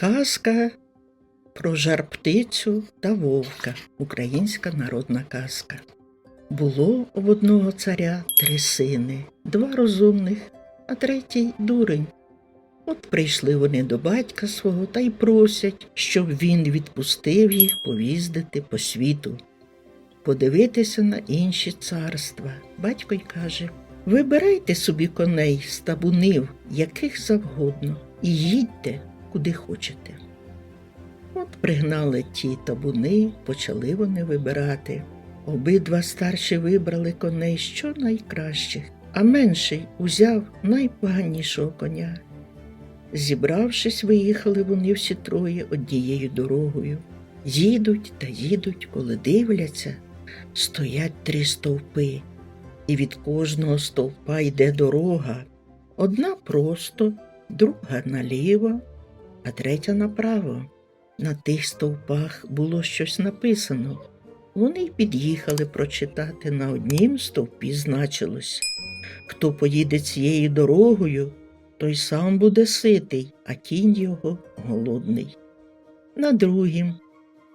Казка про жар-птицю та вовка. Українська народна казка. Було в одного царя три сини, два розумних, а третій дурень. От прийшли вони до батька свого та й просять, щоб він відпустив їх повіздити по світу, подивитися на інші царства. Батько й каже: Вибирайте собі коней з табунів, яких завгодно, і їдьте, куди хочете. От пригнали ті табуни, почали вони вибирати. Обидва старші вибрали коней що найкращих, а менший узяв найпоганішого коня. Зібравшись, виїхали вони всі троє однією дорогою. Їдуть та їдуть, коли дивляться, стоять три стовпи, і від кожного стовпа йде дорога. Одна просто, друга наліво, а третя направо. На тих стовпах було щось написано. Вони й під'їхали прочитати. На однім стовпі значилось хто поїде цією дорогою, той сам буде ситий, а кінь його голодний. На другім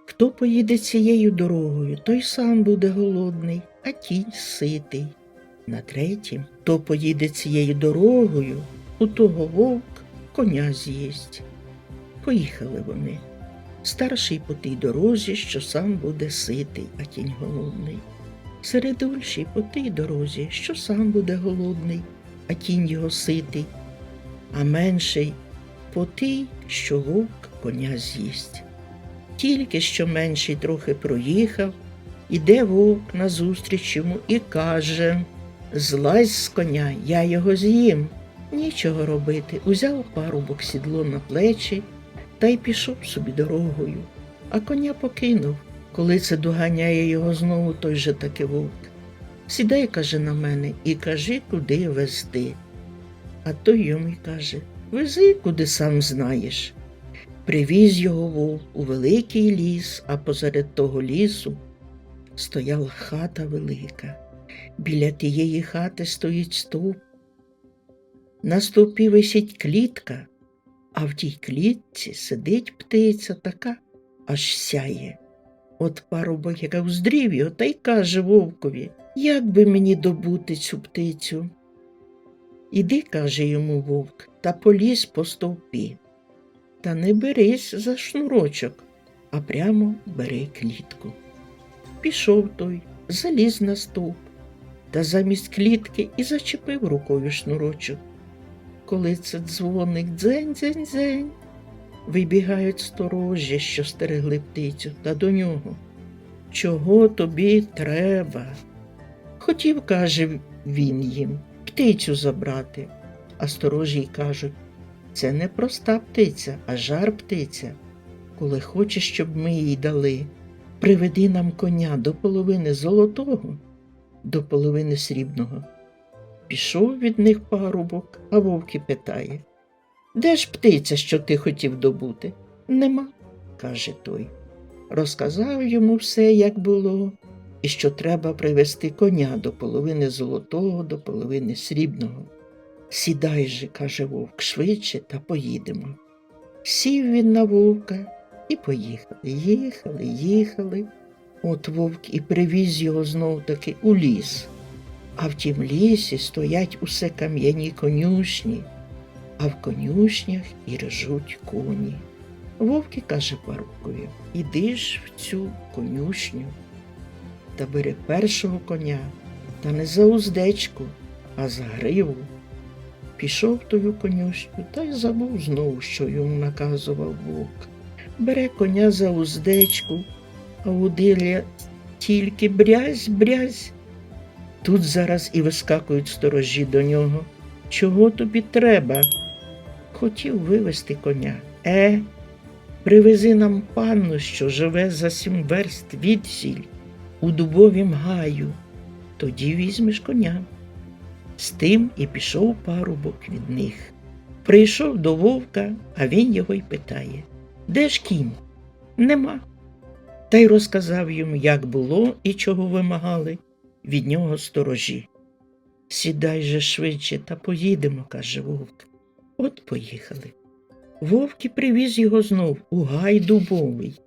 хто поїде цією дорогою, той сам буде голодний, а кінь ситий. На третім, хто поїде цією дорогою, у того вовк коня з'їсть. Поїхали вони. Старший по тій дорозі, що сам буде ситий, а кінь голодний. Середульший по тій дорозі, що сам буде голодний, а кінь його ситий, а менший по тій, що вовк коня з'їсть. Тільки що менший трохи проїхав, іде вовк назустріч йому і каже Злазь з коня, я його з'їм. Нічого робити. Узяв парубок сідло на плечі та й пішов собі дорогою, а коня покинув. Коли це доганяє його знову той же таки вовк. Сідай, каже, на мене, і кажи, куди везти. А той йому й каже Вези, куди сам знаєш. Привіз його вовк у великий ліс, а посеред того лісу стояла хата велика. Біля тієї хати стоїть стовп. На стовпі висить клітка, а в тій клітці сидить птиця така, аж сяє. От парубок, яка вздрів його, та й каже вовкові, як би мені добути цю птицю? Іди, каже йому вовк, та полізь по стовпі. Та не берись за шнурочок, а прямо бери клітку. Пішов той, заліз на стовп, та замість клітки і зачепив рукою шнурочок. Коли це дзвоник дзень-дзень-дзень, вибігають сторожі, що стерегли птицю, та до нього. Чого тобі треба? Хотів, каже він їм, птицю забрати. А сторожі й кажуть це не проста птиця, а жар птиця. Коли хочеш, щоб ми їй дали, приведи нам коня до половини золотого, до половини срібного. Пішов від них парубок, а вовки питає Де ж птиця, що ти хотів добути? Нема, каже той. Розказав йому все, як було, і що треба привезти коня до половини золотого, до половини срібного. Сідай же, каже вовк, швидше та поїдемо. Сів він на вовка і поїхали. Їхали, їхали. От вовк і привіз його знов таки у ліс. А в тім лісі стоять усе кам'яні конюшні, а в конюшнях і режуть коні. Вовки каже парубкові, іди ж в цю конюшню та бери першого коня, та не за уздечку, а за гриву. Пішов тою конюшню та й забув знову, що йому наказував вовк. Бере коня за уздечку, а удилля тільки брязь, брязь. Тут зараз і вискакують сторожі до нього. Чого тобі треба? Хотів вивести коня. Е, привези нам панну, що живе за сім верст відсіль, у дубовім гаю, тоді візьмеш коня. З тим і пішов парубок від них. Прийшов до вовка, а він його й питає Де ж кінь? Нема. Та й розказав йому, як було і чого вимагали від нього сторожі. Сідай же швидше та поїдемо, каже вовк. От поїхали. Вовк і привіз його знов у гай дубовий.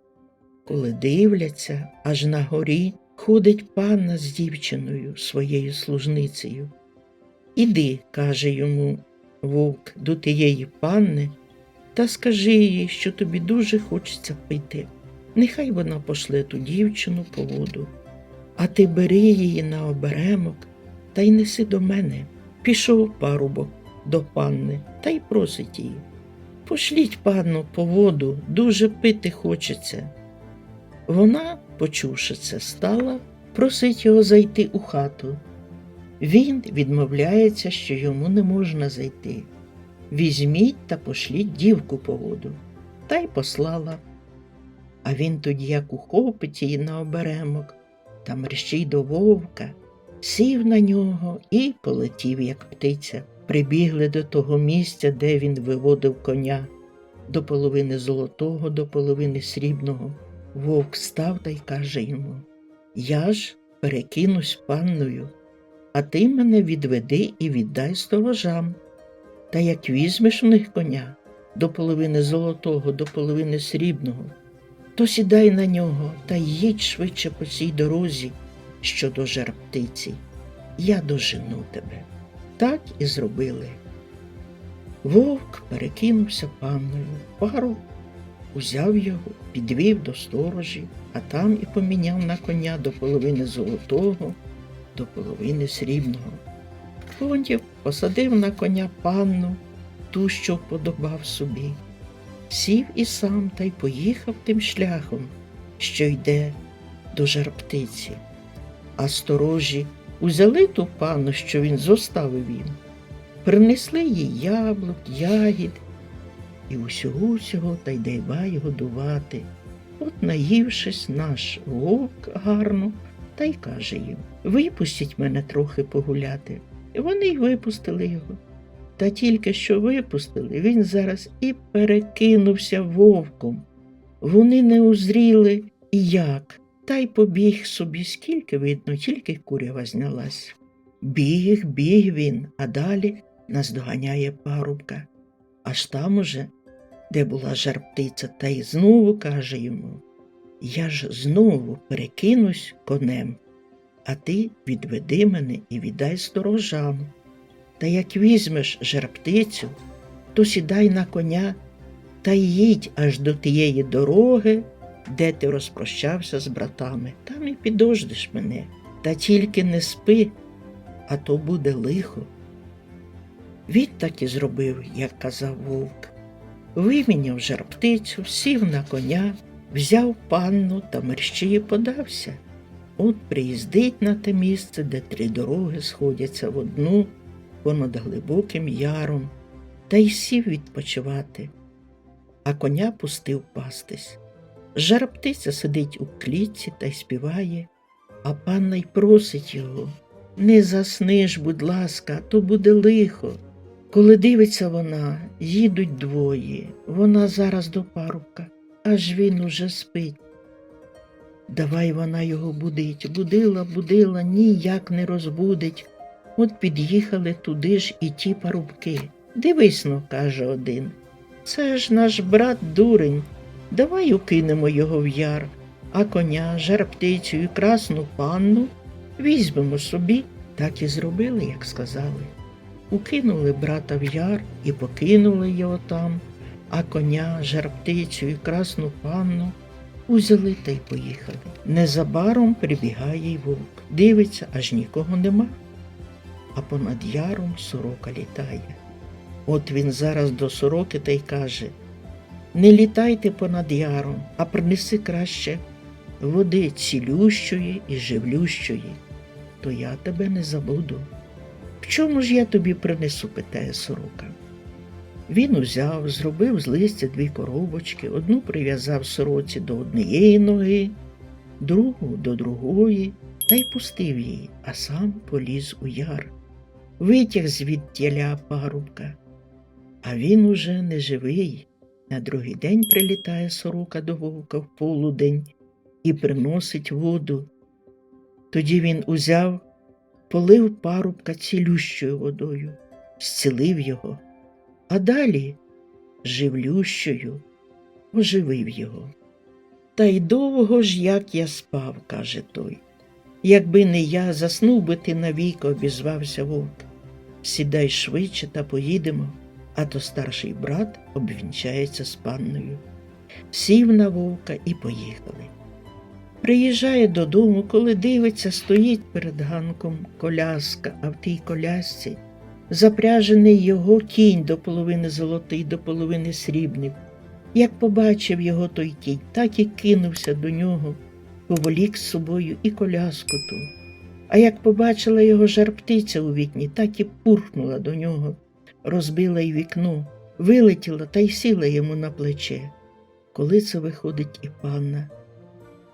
Коли дивляться, аж на горі ходить панна з дівчиною, своєю служницею. Іди, каже йому вовк, до тієї панни, та скажи їй, що тобі дуже хочеться пити. Нехай вона пошле ту дівчину по воду, а ти бери її на оберемок та й неси до мене. Пішов парубок до панни та й просить її. Пошліть панну по воду, дуже пити хочеться. Вона, почувши це, стала, просить його зайти у хату. Він відмовляється, що йому не можна зайти. Візьміть та пошліть дівку по воду. Та й послала. А він тоді, як ухопить її на оберемок, та мерщій до вовка, сів на нього і полетів, як птиця. Прибігли до того місця, де він виводив коня, до половини золотого, до половини срібного. Вовк став та й каже йому Я ж перекинусь панною, а ти мене відведи і віддай сторожам. Та як візьмеш в них коня до половини золотого, до половини срібного, то сідай на нього та їдь швидше по цій дорозі, що до жар птиці. Я дожену тебе. Так і зробили. Вовк перекинувся панною, пару узяв його, підвів до сторожі, а там і поміняв на коня до половини золотого, до половини срібного. Потім посадив на коня панну, ту, що вподобав собі. Сів і сам та й поїхав тим шляхом, що йде до жарптиці. А сторожі узяли ту панну, що він зоставив їм, принесли їй яблук, ягід і усього усього та й дайбай годувати. От, наївшись, наш вовк гарно, та й каже їм Випустіть мене трохи погуляти. І вони й випустили його. Та тільки що випустили, він зараз і перекинувся вовком. Вони не узріли і як, та й побіг собі, скільки видно, тільки курява знялась. Біг, біг він, а далі наздоганяє парубка. Аж там уже, де була жарптиця, та й знову каже йому Я ж знову перекинусь конем, а ти відведи мене і віддай сторожам. Та як візьмеш жерптицю, то сідай на коня та їдь аж до тієї дороги, де ти розпрощався з братами. Там і підождеш мене, та тільки не спи, а то буде лихо. Він так і зробив, як казав вовк. Виміняв жерптицю, сів на коня, взяв панну та мерщії подався. От приїздить на те місце, де три дороги сходяться в одну понад глибоким яром, та й сів відпочивати, а коня пустив пастись. Жар птиця сидить у клітці та й співає, а панна й просить його не засниш, будь ласка, то буде лихо. Коли дивиться вона, їдуть двоє, вона зараз до парубка, аж він уже спить. Давай вона його будить, будила, будила, ніяк не розбудить. От під'їхали туди ж і ті парубки. Дивись но, каже один. Це ж наш брат дурень. Давай укинемо його в яр, а коня, жарптицю і красну панну візьмемо собі. Так і зробили, як сказали. Укинули брата в яр і покинули його там, а коня, жарптицю і красну панну узяли та й поїхали. Незабаром прибігає й вовк. Дивиться, аж нікого нема а понад яром сорока літає. От він зараз до сороки та й каже Не літайте понад яром, а принеси краще води цілющої і живлющої, то я тебе не забуду. В чому ж я тобі принесу? питає сорока. Він узяв, зробив з листя дві коробочки, одну прив'язав сороці до однієї ноги, другу до другої, та й пустив її, а сам поліз у яр витяг звідтіля парубка. А він уже не живий. На другий день прилітає сорока до вовка в полудень і приносить воду. Тоді він узяв, полив парубка цілющою водою, зцілив його. А далі живлющою, оживив його. Та й довго ж як я спав, каже той. Якби не я, заснув би ти навік, обізвався вовк. Сідай швидше та поїдемо, а то старший брат обвінчається з панною. Сів на вовка і поїхали. Приїжджає додому, коли дивиться, стоїть перед ганком коляска, а в тій колясці запряжений його кінь до половини золотий, до половини срібний. Як побачив його той кінь, так і кинувся до нього, поволік з собою і коляску ту. А як побачила його жар-птиця у вікні, так і пурхнула до нього, розбила й вікно, вилетіла та й сіла йому на плече. Коли це виходить і панна,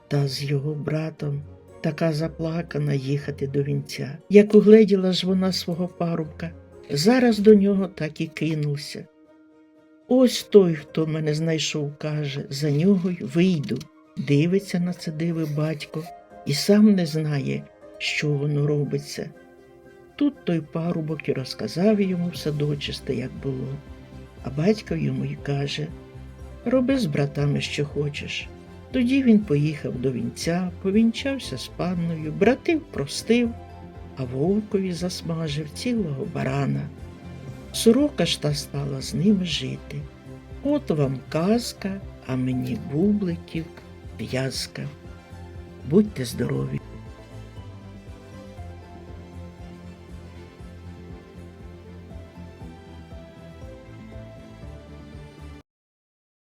та з його братом така заплакана їхати до вінця. Як угледіла ж вона свого парубка, зараз до нього так і кинувся. Ось той, хто мене знайшов, каже, за нього й вийду. Дивиться на це диви батько і сам не знає, що воно робиться. Тут той парубок і розказав йому все дочисте, як було, а батько йому й каже Роби з братами, що хочеш. Тоді він поїхав до вінця, повінчався з панною, братів простив, а вовкові засмажив цілого барана. Сорока ж та стала з ними жити. От вам казка, а мені бубликів в'язка. Будьте здорові!